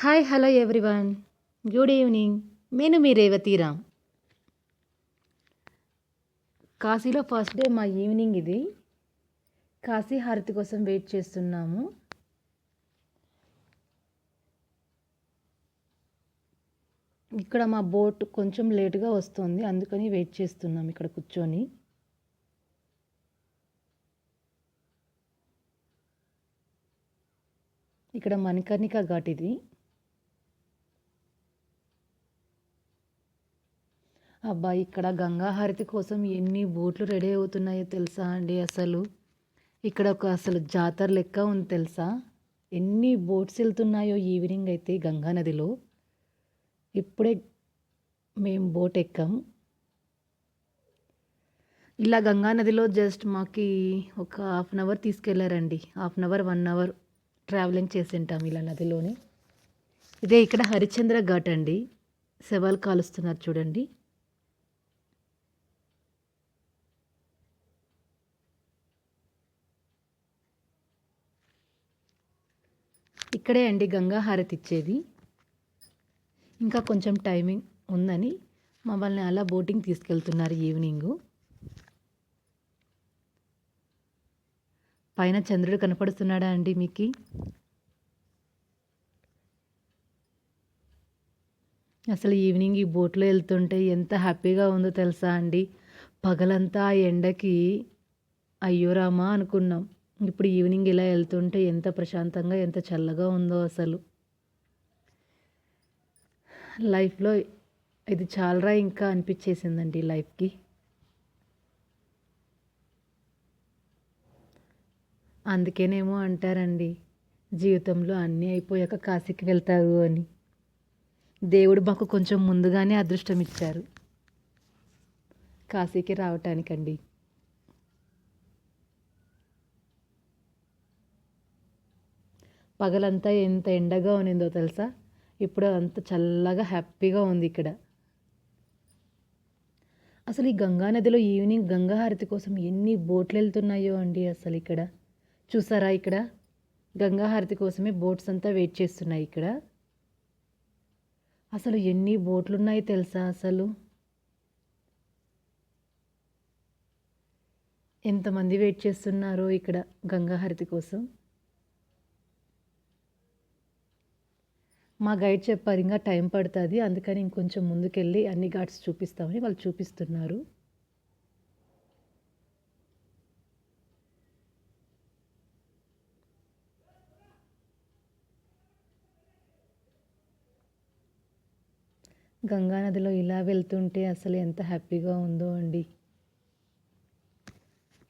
Hi hello everyone. Good evening. నేను మీ రేవతీరామ్ కాశీలో ఫస్ట్ డే మా ఈవినింగ్ ఇది. కాశీ హారతి కోసం వెయిట్ చేస్తున్నాము. ఇక్కడ మా బోట్ కొంచెం లేటుగా వస్తుంది అందుకని వెయిట్ చేస్తున్నాం ఇక్కడ కూర్చొని. ఇక్కడ మణికర్ణిక ఘాట్ ఇది. అబ్బా ఇక్కడ గంగా హారతి కోసం ఎన్ని బోట్లు రెడీ అవుతున్నాయో తెలుసా అండి అసలు? ఇక్కడ ఒక అసలు జాతర లెక్క ఉంది తెలుసా? ఎన్ని బోట్స్ వెళ్తున్నాయో ఈవినింగ్ అయితే గంగా నదిలో. ఇప్పుడే మేము బోట్ ఎక్కాం. ఇలా గంగా నదిలో జస్ట్ మాకి ఒక half an hour తీసుకెళ్ళారండి. Half an hour one hour travelling చేసి ఉంటాం ఇలా నదిలోని. ఇదే ఇక్కడ హరిచంద్ర ఘాట్ అండి. శవాలు కాలుస్తున్నారు చూడండి. ఇక్కడే అండి గంగా హారతి ఇచ్చేది. ఇంకా కొంచెం టైమింగ్ ఉందని మమ్మల్ని అలా బోటింగ్ తీసుకెళ్తున్నారు ఈవినింగు. పైన చంద్రుడు కనపడుతున్నాడా అండి మీకు? అసలు ఈవినింగ్ ఈ బోట్లో వెళ్తుంటే ఎంత హ్యాపీగా ఉందో తెలుసా అండి. పగలంతా ఆ ఎండకి అయ్యో రామా అనుకున్నాం. ఇప్పుడు ఈవినింగ్ ఇలా వెళ్తుంటే ఎంత ప్రశాంతంగా ఎంత చల్లగా ఉందో అసలు. లైఫ్లో ఇది చాలరా ఇంకా అనిపించేసిందండి లైఫ్కి. అందుకేనేమో అంటారండి జీవితంలో అన్నీ అయిపోయాక కాశీకి వెళ్తారు అని. దేవుడు మాకు కొంచెం ముందుగానే అదృష్టం ఇచ్చారు కాశీకి రావటానికండి. పగలంతా ఎంత ఎండగా ఉన్నిందో తెలుసా? ఇప్పుడు అంత చల్లగా హ్యాపీగా ఉంది ఇక్కడ. అసలు ఈ గంగా నదిలో ఈవినింగ్ గంగాహారతి కోసం ఎన్ని బోట్లు వెళ్తున్నాయో అండి అసలు ఇక్కడ. చూసారా ఇక్కడ? గంగాహారతి కోసమే బోట్స్ అంతా వెయిట్ చేస్తున్నాయి ఇక్కడ. అసలు ఎన్ని బోట్లు ఉన్నాయి తెలుసా అసలు? ఎంతమంది వెయిట్ చేస్తున్నారో ఇక్కడ గంగాహారతి కోసం? మా గైడ్ చెప్పారు ఇంకా టైం పడుతుంది అందుకని ఇంకొంచెం ముందుకెళ్ళి అన్ని ఘాట్స్ చూపిస్తామని వాళ్ళు చూపిస్తున్నారు. గంగా నదిలో ఇలా వెళ్తుంటే అసలు ఎంత హ్యాపీగా ఉందో అండి.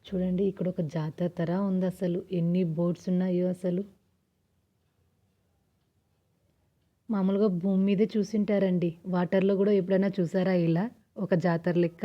చూడండి ఇక్కడ ఒక జాతర తర ఉంది అసలు. ఎన్ని బోట్స్ ఉన్నాయో అసలు. మామూలుగా భూమి మీదే చూసింటారండి. వాటర్లో కూడా ఎప్పుడైనా చూసారా ఇలా? ఒక జాతర లెక్క?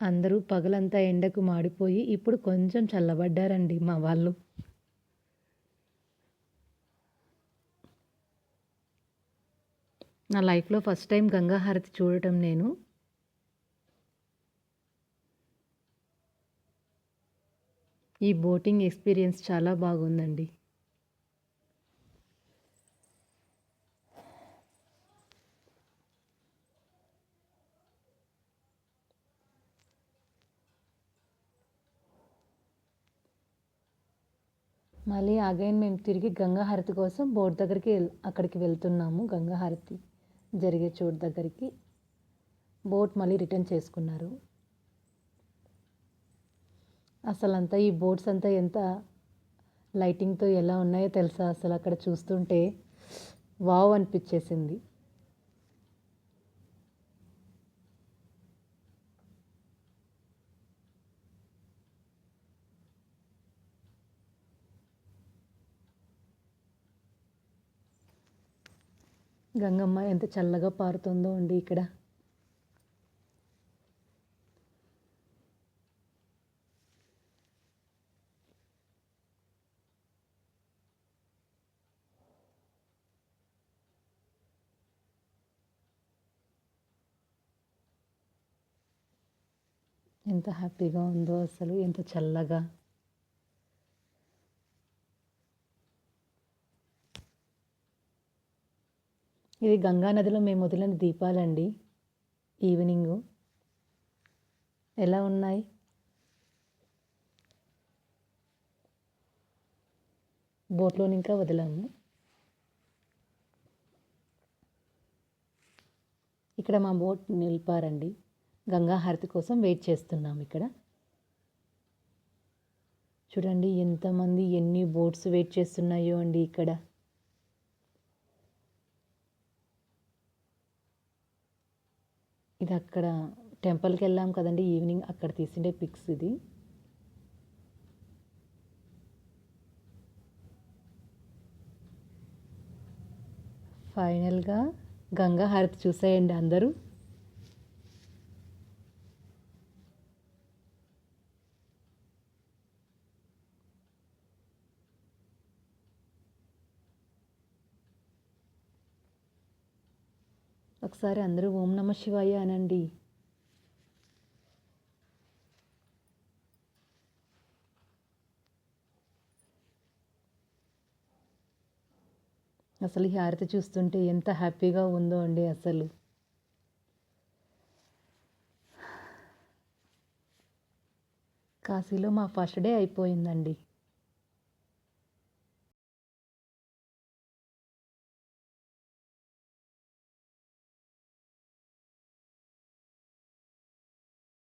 అందరూ పగలంతా ఎండకు మాడిపోయి ఇప్పుడు కొంచెం చల్లబడ్డారండి మా వాళ్ళు. నా లైఫ్లో ఫస్ట్ టైం గంగాహారతి చూడటం నేను. ఈ బోటింగ్ ఎక్స్పీరియన్స్ చాలా బాగుందండి. మళ్ళీ అగైన్ మేము తిరిగి గంగాహారతి కోసం బోట్ దగ్గరికి అక్కడికి వెళ్తున్నాము గంగాహారతి. జరిగే చోటు దగ్గరికి బోట్ మళ్ళీ రిటర్న్ చేసుకున్నారు. అసలు అంతా ఈ బోట్స్ అంతా ఎంత లైటింగ్తో ఎలా ఉన్నాయో తెలుసా? అసలు అక్కడ చూస్తుంటే వావ్ అనిపించేసింది. గంగమ్మ ఎంత చల్లగా పారుతుందో అండి ఇక్కడ. ఎంత హ్యాపీగా ఉందో అసలు ఎంత చల్లగా. ఇది గంగా నదిలో మేము వదిలిన దీపాలండి. ఈవినింగు. ఎలా ఉన్నాయి? బోట్లోని ఇంకా వదిలాము. ఇక్కడ మా బోట్ నిలిపారండి. గంగాహారతి కోసం వెయిట్ చేస్తున్నాం ఇక్కడ. చూడండి ఎంతమంది ఎన్ని బోట్స్ వెయిట్ చేస్తున్నాయో అండి ఇక్కడ. ఇది అక్కడ టెంపుల్కి వెళ్ళాం కదండి ఈవినింగ్ అక్కడ తీసిండే పిక్స్ ఇది. ఫైనల్గా గంగా హారతి చూసేయండి అందరూ. ఒకసారి అందరూ ఓం నమ శివాయ అనండి. అసలు ఈ హారతి చూస్తుంటే ఎంత హ్యాపీగా ఉందో అండి అసలు. కాశీలో మా ఫస్ట్ డే అయిపోయిందండి.